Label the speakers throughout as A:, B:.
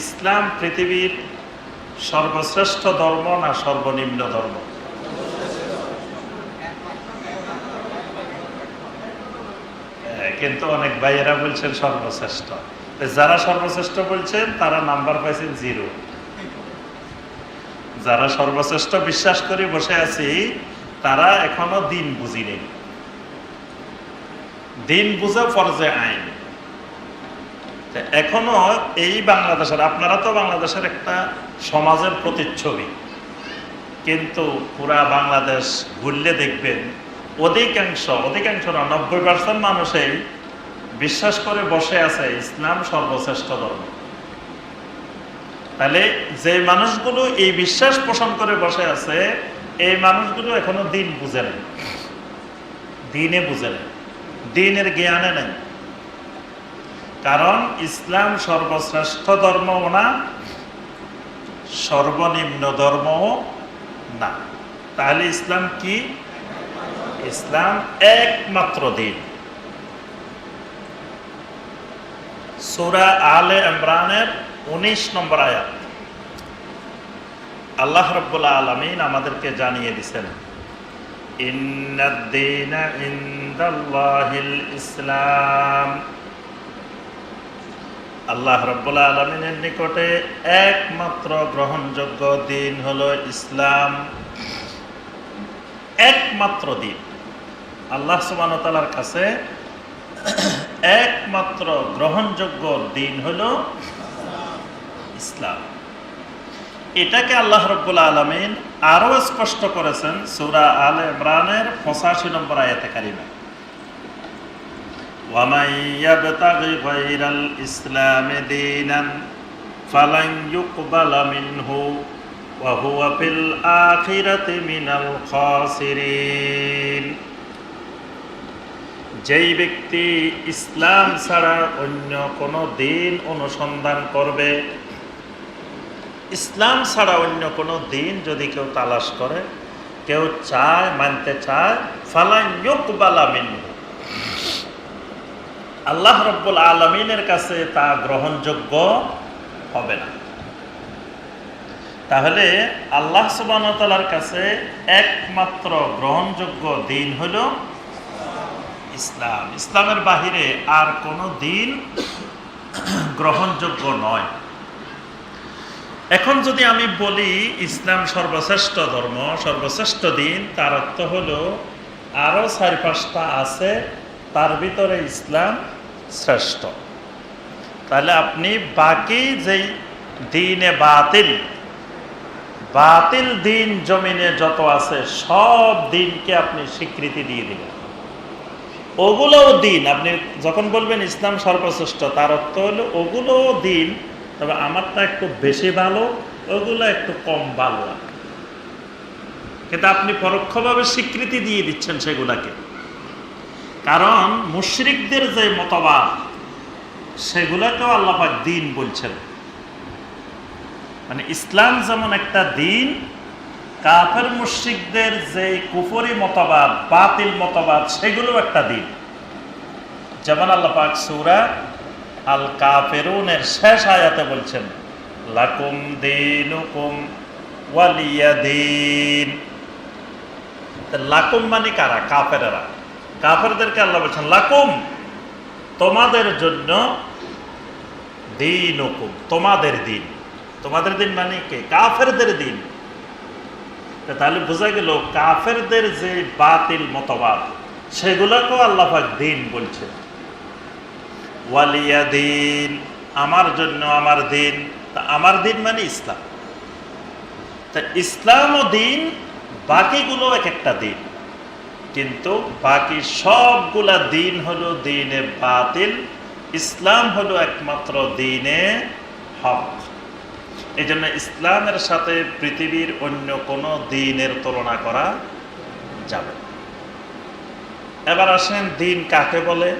A: ইসলাম পৃথিবীর সর্বশ্রেষ্ঠ ধর্ম না সর্বনিম্ন ধর্ম? হ্যাঁ, কিন্তু অনেক ভাইয়েরা বলছেন সর্বশ্রেষ্ঠ। যারা সর্বশ্রেষ্ঠ বলছেন তারা নাম্বার পাইছেন জিরো। যারা সর্বশ্রেষ্ঠ বিশ্বাস করে বসে আছি তারা এখনও দিন বুঝিনি দিন বুঝা ফরজে আইন। এখনও এই বাংলাদেশের, আপনারা তো বাংলাদেশের একটা সমাজের প্রতিচ্ছবি। কিন্তু পুরা বাংলাদেশ ঘুরলে দেখবেন, অধিকাংশ অধিকাংশ না, নব্বই পার্সেন্ট মানুষই বিশ্বাস করে বসে আছে ইসলাম সর্বশ্রেষ্ঠ ধর্ম। তাহলে যে মানুষগুলো এই বিশ্বাস পোষণ করে বসে আছে, এই মানুষগুলো এখনও দিন বুঝে নেই। দিনে বুঝে নেই। দিনের জ্ঞানে নেই। কারণ ইসলাম সর্বশ্রেষ্ঠ ধর্মও না, সর্বনিম্ন ধর্মও না। তাহলে ইসলাম কি? ইসলাম একমাত্র দিন। সুরা আলে ইমরানের উনিশ নম্বর আয়াত। আল্লাহ রব্বুল্লা আলমিন আমাদেরকে জানিয়ে দিছেন ইন্দাল্লাহিল ইসলাম। আল্লাহ রব্বুল্লা আলমিনের নিকটে একমাত্র গ্রহণযোগ্য দিন হলো ইসলাম। একমাত্র দিন। আল্লাহ সুবানতালার কাছে একমাত্র গ্রহণযোগ্য দিন হল ইসলাম। এটাকে আল্লাহ রব্বুল্লা আলমিন আরও স্পষ্ট করেছেন সুরা আল ইমরানের পঁচাশি নম্বর আয়াতে কারিমা। ومن يبتغ غير الإسلام دينا فلن يقبل منه وهو في الآخرة من الخاسرين যেই ব্যক্তি ইসলাম ছাড়া অন্য কোনো দিন অনুসন্ধান করবে ইসলাম ছাড়া অন্য কোনো দিন যদি কেউ তালাশ করে কেউ চায় মানতে চায় ফালান ইউকবালা মিনহু আল্লাহ রব্বুল আলমিনের কাছে তা গ্রহণযোগ্য হবে না। তাহলে আল্লাহ সুবানতালার কাছে একমাত্র গ্রহণযোগ্য দিন হল ইসলাম। ইসলামের বাহিরে আর কোনো দিন গ্রহণযোগ্য নয়। এখন যদি আমি বলি ইসলাম সর্বশ্রেষ্ঠ ধর্ম, সর্বশ্রেষ্ঠ দিন, তার অর্থ হলো আরও চারি পাঁচটা আছে, তার ভিতরে ইসলাম শ্রেষ্ঠ। তাহলে আপনি বাকি যেই দিনে বাতিল বাতিল দিন জমিনে যত আছে সব দিনকে আপনি স্বীকৃতি দিয়ে দিলেন। ওগুলোও দিন, আপনি যখন বলবেন ইসলাম সর্বশ্রেষ্ঠ, তার অর্থ হলো ওগুলোও দিন, তবে আমারটা একটু বেশি ভালো, ওগুলো একটু কম ভালো। কিন্তু আপনি পরোক্ষভাবে স্বীকৃতি দিয়ে দিচ্ছেন সেগুলাকে। কারণ মুশরিকদের যে মতবাদ, সেগুলোকেও আল্লাপাক দিন বলছেন। মানে ইসলাম যেমন একটা দিন, কাফের মুশরিকদের যে কুফরি মতবাদ, বাতিল মতবাদ সেগুলো একটা দিন। যেমন আল্লাপাক সৌরা আল কাফেরুনের শেষ আয়াতে বলছেন, লাকুম দিন। ওয়ালিয়া লাকুম মানে কারা? কাফেরেরা। কাফেরদেরকে আল্লাহ বলছেন, লাকুম, তোমাদের জন্য দিন তোমাদের দিন। তোমাদের দিন মানে কে? কাফেরদের দিন। তাহলে বোঝা গেল, কাফেরদের যে বাতিল মতবাদ, সেগুলোকেও আল্লাহাক দিন বলছে ওয়ালিয়া দিন আমার জন্য আমার দিন। তা আমার দিন মানে ইসলাম। তা ইসলাম ও দিন, বাকিগুলো এক একটা দিন। কিন্তু বাকি সবগুলা দিন হলো দিনে বাতিল, ইসলাম হলো একমাত্র দিনে হক। এই জন্য ইসলামের সাথে পৃথিবীর অন্য কোনো দিনের তুলনা করা যাবে এবার আসেন দিন কাকে বলে?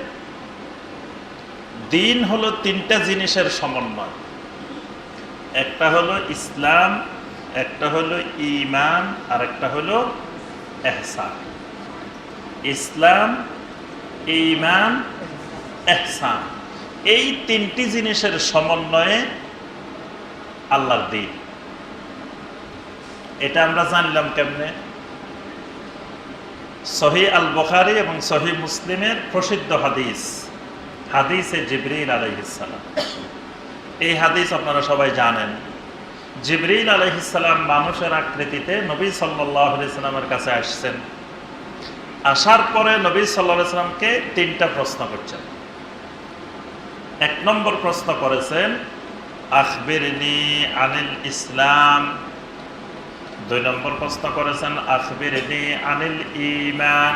A: দিন হলো তিনটা জিনিসের সমন্বয়। একটা হলো ইসলাম, একটা হলো ইমান আর একটা হলো এহসান। ইসলাম ইমান এহসান। এই তিনটি জিনিসের সমন্বয়ে আল্লাহর দিন। এটা আমরা জানলাম কেমনে? সহি আল বখারি এবং সহি মুসলিমের প্রসিদ্ধ হাদিস, হাদিসে জিবরিল আলাইহিসালাম এই হাদিস আপনারা সবাই জানেন। জিবরিল আলাইহিসাল্লাম মানুষের আকৃতিতে নবী সাল্লাহ সাল্লামের কাছে আসছেন। আসার পরে নবী সাল্লাহ সাল্লামকে তিনটা প্রশ্ন করছেন। এক নম্বর প্রশ্ন করেছেন, আখবিরনি আনিল ইসলাম। দুই নম্বর প্রশ্ন করেছেন, আখবিরনি আনিল ইমান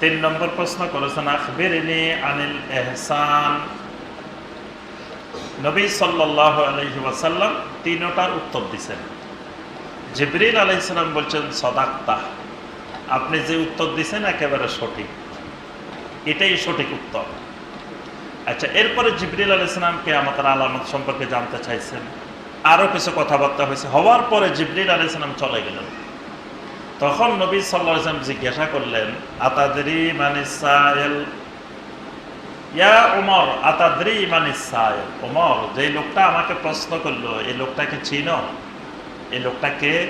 A: তিন নম্বর প্রশ্ন করেছেন, আখবিরনি আনিল এহসান। নবী সাল্লাহ আলহি ওয়াসাল্লাম তিনটার উত্তর দিছেন। জিবরিল আলাইসাল্লাম বলছেন, সদাক্তা। আপনি যে উত্তর দিছেন একেবারে সঠিক। এটাই সঠিক উত্তর। আচ্ছা এরপরে জিবরিল আলাইসালামকে আমাদের আলামত সম্পর্কে জানতে চাইছেন। আরও কিছু কথাবার্তা হয়েছে। হওয়ার পরে জিবরিল আলাইসালাম চলে গেলেন। তখন নবী সাল্লাহ ইসলাম জিজ্ঞাসা করলেন, আতাদরি মানিসাইল ইয়া ওমর আতাদরি মানিসাইল ওমর যে লোকটা আমাকে প্রশ্ন করল, এই লোকটাকে চিনো? এই লোকটাকে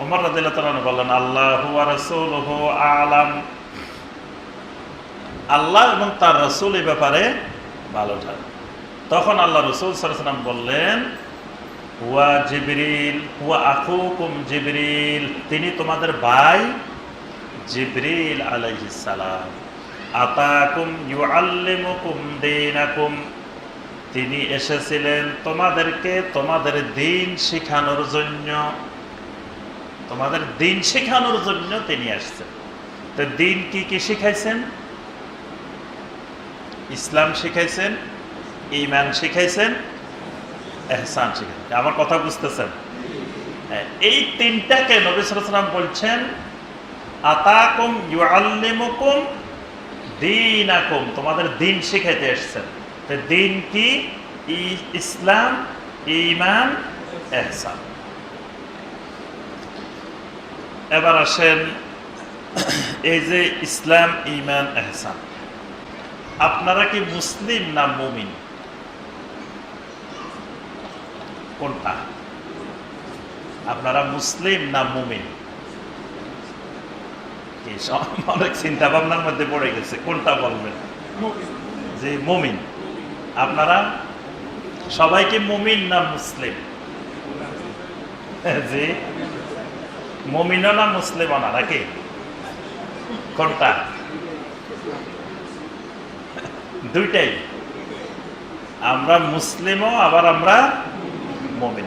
A: ওমর রাদিল্লাহ তাআলা বললেন, আল্লাহ আলাম। আল্লাহ এবং তার রসুল এই ব্যাপারে ভালো জানে। তখন আল্লাহ রসুল সাল্লাম বললেন, হুয়া জিবরিল, হুয়া আখুকুম জিবরিল। তিনি তোমাদের ভাই জিবরিল আলাইহিসালাম আতাকুম ইউআল্লিমুকুম দীনাকুম। তিনি এসেছিলেন তোমাদেরকে তোমাদের দিন শিখানোর জন্য। তোমাদের দিন শেখানোর জন্য তিনি আসছেন। তো দিন কি কি শিখাইছেন? ইসলাম শিখাইছেন ইমান শিখাইছেন এহসান শিখাইছেন। আমার কথা বুঝতেছেন? হ্যাঁ, এই তিনটাকে নবী সালাম বলছেন আতাকুম ইউআল্লিমুকুম দিনাকুম তোমাদের দিন শিখাইতে এসছেন তো দিন কি? ইসলাম ইমান এহসান। এবার আসেন এই যে ইসলাম ইমান এহসান। আপনারা কি মুসলিম না মুমিন? কোনটা? আপনারা মুসলিম না মুমিন? অনেক চিন্তা ভাবনার মধ্যে পড়ে গেছে, কোনটা বলবেন? যে মুমিন। আপনারা? সবাই কি মুমিন না মুসলিম? জি। মুমিনও না মুসলিমও না নাকি? কোনটা? দুইটাই। আমরা মুসলিমও আবার আমরা মমিন